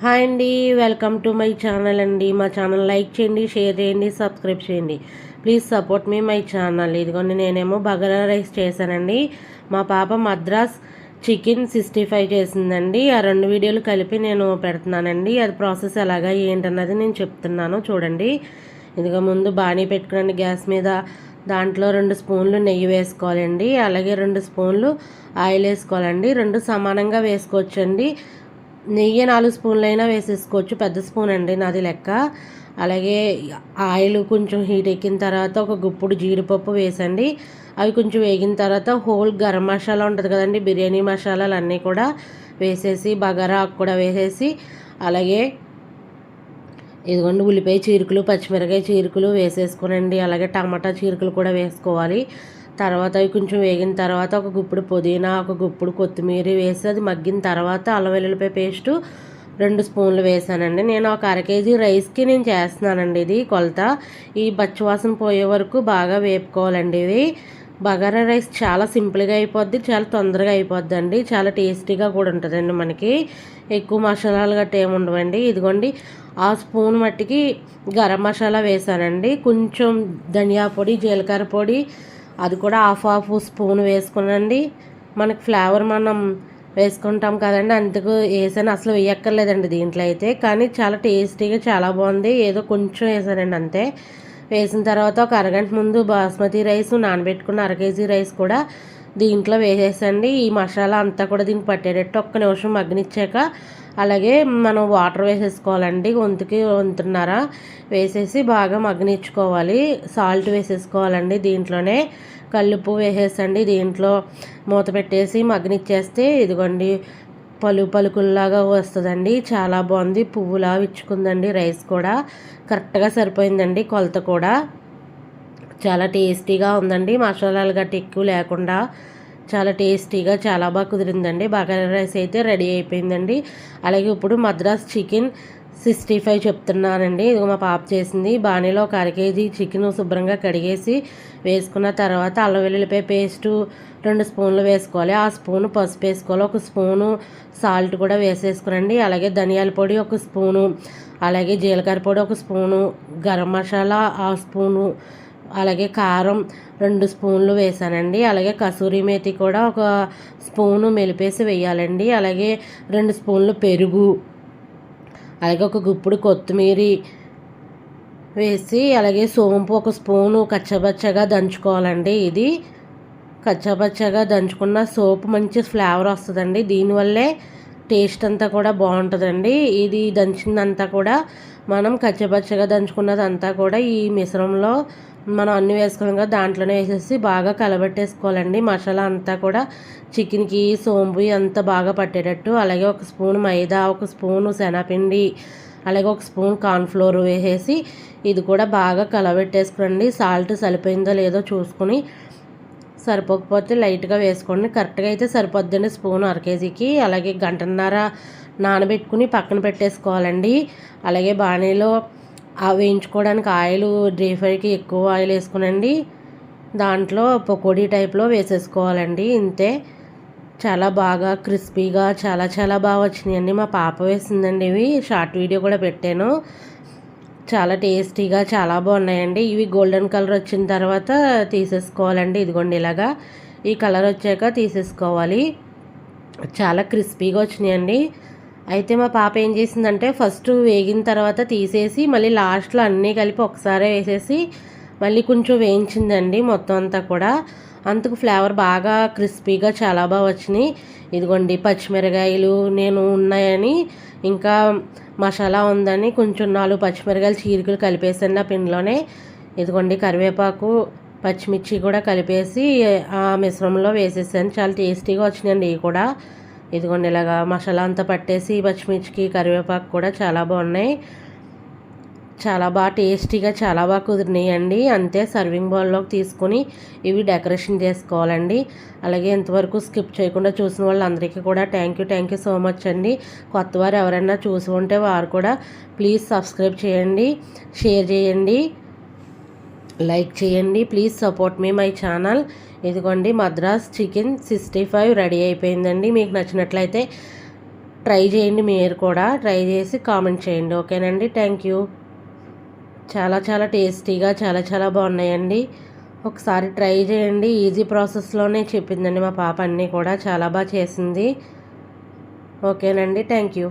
Hi అండి welcome to my channel అండి. మా ఛానల్ లైక్ చేయండి షేర్ చేయండి సబ్స్క్రైబ్ చేయండి. ప్లీజ్ సపోర్ట్ మీ మై ఛానల్. ఇదిగోండి నేనేమో బగారా రైస్ చేశానండి. మా పాప మద్రాస్ చికెన్ సిక్స్టీ ఫైవ్ చేసిందండి. ఆ రెండు వీడియోలు కలిపి నేను పెడుతున్నానండి. అది ప్రాసెస్ ఎలాగా ఏంటన్నది నేను చెప్తున్నాను చూడండి. ఇదిగో ముందు బాణీ పెట్టుకునండి గ్యాస్ మీద. దాంట్లో రెండు స్పూన్లు నెయ్యి వేసుకోవాలండి. అలాగే రెండు స్పూన్లు ఆయిల్ వేసుకోవాలండి. రెండు సమానంగా వేసుకోవచ్చండి. నెయ్యి నాలుగు స్పూన్లు అయినా వేసేసుకోవచ్చు. పెద్ద స్పూన్ అండి నాది లెక్క. అలాగే ఆయిల్ కొంచెం హీట్ ఎక్కిన తర్వాత ఒక గుప్పుడు జీడిపప్పు వేసండి. అవి కొంచెం వేగిన తర్వాత హోల్ గరం మసాలా ఉంటుంది కదండి బిర్యానీ మసాలాలు అన్నీ కూడా వేసేసి బగారా కూడా వేసేసి అలాగే ఇదిగోండి ఉల్లిపాయ చీరుకులు పచ్చిమిరకాయ చీరుకులు వేసేసుకోనండి. అలాగే టమాటా చీరుకులు కూడా వేసుకోవాలి. తర్వాత అవి కొంచెం వేగిన తర్వాత ఒక గుప్పుడు పుదీనా ఒక గుప్పుడు కొత్తిమీర వేసి అది మగ్గిన తర్వాత అల్లం వెల్లుల్లిపాయ పేస్టు రెండు స్పూన్లు వేసానండి. నేను ఒక అర కేజీ రైస్కి నేను చేస్తున్నానండి ఇది కొలత. ఈ బచ్చవాసన పోయే వరకు బాగా వేపుకోవాలండి ఇవి. బగారా రైస్ చాలా సింపుల్గా అయిపోద్ది చాలా తొందరగా అయిపోద్ది అండి చాలా టేస్టీగా కూడా ఉంటుందండి మనకి. ఎక్కువ మసాలాలు గట్ట ఏమి ఉండవండి. ఇదిగోండి ఆ స్పూన్ మట్టికి గరం మసాలా వేసానండి. కొంచెం ధనియా పొడి జీలకర్ర పొడి అది కూడా హాఫ్ హాఫ్ స్పూన్ వేసుకునండి. మనకి ఫ్లేవర్ మనం వేసుకుంటాం కదండి. అందుకు వేసాను. అసలు వేయక్కర్లేదండి దీంట్లో అయితే. కానీ చాలా టేస్టీగా చాలా బాగుంది. ఏదో కొంచెం వేసానండి అంతే. వేసిన తర్వాత ఒక అరగంట ముందు బాస్మతి రైస్ నానబెట్టుకున్న అర కేజీ రైస్ కూడా దీంట్లో వేసేసండి. ఈ మసాలా అంతా కూడా దీనికి పట్టేటట్టు ఒక్క నిమిషం మగ్గనిచ్చాక అలాగే మనం వాటర్ వేసేసుకోవాలండి. గొంతుకి వంతున్నర వేసేసి బాగా మగ్గనిచ్చుకోవాలి. సాల్ట్ వేసేసుకోవాలండి దీంట్లోనే. కల్లుప్పు వేసేసండి దీంట్లో. మూత పెట్టేసి మగ్గనిచ్చేస్తే ఇదిగోండి పలు పలుకుల్లాగా వస్తుందండి. చాలా బాగుంది. పువ్వులా ఇచ్చుకుందండి రైస్ కూడా. కరెక్ట్గా సరిపోయిందండి కొలత కూడా. చాలా టేస్టీగా ఉందండి. మసాలాలు గట్టి ఎక్కువ లేకుండా చాలా టేస్టీగా చాలా బాగా కుదిరిందండి. బగారా రైస్ అయితే రెడీ అయిపోయిందండి. అలాగే ఇప్పుడు మద్రాస్ చికెన్ సిక్స్టీ ఫైవ్ చెప్తున్నానండి. ఇది మా పాప చేసింది. బాణీలో ఒక అర కేజీ చికెన్ శుభ్రంగా కడిగేసి వేసుకున్న తర్వాత అల్లం వెల్లుల్లిపాయ పేస్టు రెండు స్పూన్లు వేసుకోవాలి. ఆ స్పూను పసుపు వేసుకోవాలి. ఒక స్పూను సాల్ట్ కూడా వేసేసుకురండి. అలాగే ధనియాల పొడి ఒక స్పూను అలాగే జీలకర్ర పొడి ఒక స్పూను గరం మసాలా ఆ స్పూను అలాగే కారం రెండు స్పూన్లు వేసానండి అలాగే కసూరి మేతి కూడా ఒక స్పూను మెలిపేసి వేయాలండి. అలాగే రెండు స్పూన్లు పెరుగు అలాగే ఒక గుప్పుడు కొత్తిమీర వేసి అలాగే సోంపు ఒక స్పూను కచ్చబచ్చగా దంచుకోవాలండి ఇది. కచ్చబచ్చగా దంచుకున్న సోపు మంచి ఫ్లేవర్ వస్తుందండి. దీనివల్లే టేస్ట్ అంతా కూడా బాగుంటుందండి. ఇది దంచిందంతా కూడా మనం కచ్చబచ్చగా దంచుకున్నదంతా కూడా ఈ మిశ్రమంలో మనం అన్ని వేసుకున్నాం కదా దాంట్లోనే వేసేసి బాగా కలబెట్టేసుకోవాలండి. మసాలా అంతా కూడా చికెన్కి సోంపు అంతా బాగా పట్టేటట్టు. అలాగే ఒక స్పూన్ మైదా ఒక స్పూను శనగపిండి అలాగే ఒక స్పూన్ కార్న్ఫ్లోర్ వేసేసి ఇది కూడా బాగా కలబెట్టేసుకోండి. సాల్ట్ సరిపోయిందో లేదో చూసుకుని సరిపోకపోతే లైట్గా వేసుకోండి. కరెక్ట్గా అయితే సరిపోద్దండి స్పూన్ అర కేజీకి. అలాగే గంటన్నర నానబెట్టుకుని పక్కన పెట్టేసుకోవాలండి. అలాగే బాణీలో వేయించుకోవడానికి ఆయిల్ డ్రీ ఫ్రైకి ఎక్కువ ఆయిల్ వేసుకునండి. దాంట్లో పకోడీ టైప్లో వేసేసుకోవాలండి. ఇంతే. చాలా బాగా క్రిస్పీగా చాలా చాలా బాగా వచ్చినాయండి. మా పాప వేసిందండి ఇవి. షార్ట్ వీడియో కూడా పెట్టాను. చాలా టేస్టీగా చాలా బాగున్నాయండి. ఇవి గోల్డెన్ కలర్ వచ్చిన తర్వాత తీసేసుకోవాలండి. ఇదిగోండి ఇలాగా. ఈ కలర్ వచ్చాక తీసేసుకోవాలి. చాలా క్రిస్పీగా వచ్చినాయండి. అయితే మా పాప ఏం చేసిందంటే ఫస్ట్ వేగిన తర్వాత తీసేసి మళ్ళీ లాస్ట్లో అన్నీ కలిపి ఒకసారే వేసేసి మళ్ళీ కొంచెం వేయించిందండి మొత్తం అంతా కూడా. అందుకు ఫ్లేవర్ బాగా క్రిస్పీగా చాలా బాగా వచ్చినాయి. ఇదిగోండి పచ్చిమిరకాయలు నేను ఉన్నాయని ఇంకా మసాలా ఉందని కొంచెం నాలుగు పచ్చిమిరకాయలు చీరికలు కలిపేసాను ఆ పిండిలోనే. ఇదిగోండి కరివేపాకు పచ్చిమిర్చి కూడా కలిపేసి ఆ మిశ్రమంలో వేసేసాను. చాలా టేస్టీగా వచ్చినాయండి ఇవి కూడా. ఇదిగోండి ఇలాగా మసాలా అంతా పట్టేసి పచ్చిమిర్చికి కరివేపాకు కూడా చాలా బాగున్నాయి. చాలా బాగా టేస్టీగా చాలా బాగా కుదిరినాయండి. అంతే సర్వింగ్ బౌల్లోకి తీసుకొని ఇవి డెకరేషన్ చేసుకోవాలండి. అలాగే ఎంతవరకు స్కిప్ చేయకుండా చూసిన వాళ్ళందరికీ కూడా thank you thank you so much అండి. కొత్త వారు ఎవరైనా చూసి ఉంటే వారు కూడా ప్లీజ్ సబ్స్క్రైబ్ చేయండి షేర్ చేయండి. లైక్ చేయండి. ప్లీజ్ సపోర్ట్ మీ మై ఛానల్ ఇదిగోండి Madras chicken sixty five ready అయిపోయిందండి. మీకు నచ్చినట్లయితే ట్రై చేయండి మీరు కూడా. ట్రై చేసి కామెంట్ చేయండి. ఓకేనండి? థ్యాంక్ యూ చాలా చాలా టేస్టీగా చాలా చాలా బాగున్నాయండి. ఒకసారి ట్రై చేయండి. ఈజీ ప్రాసెస్లోనే చెప్పిందండి మా పాప అన్నీ కూడా. చాలా బాగా చేసింది. ఓకేనండి? Thank you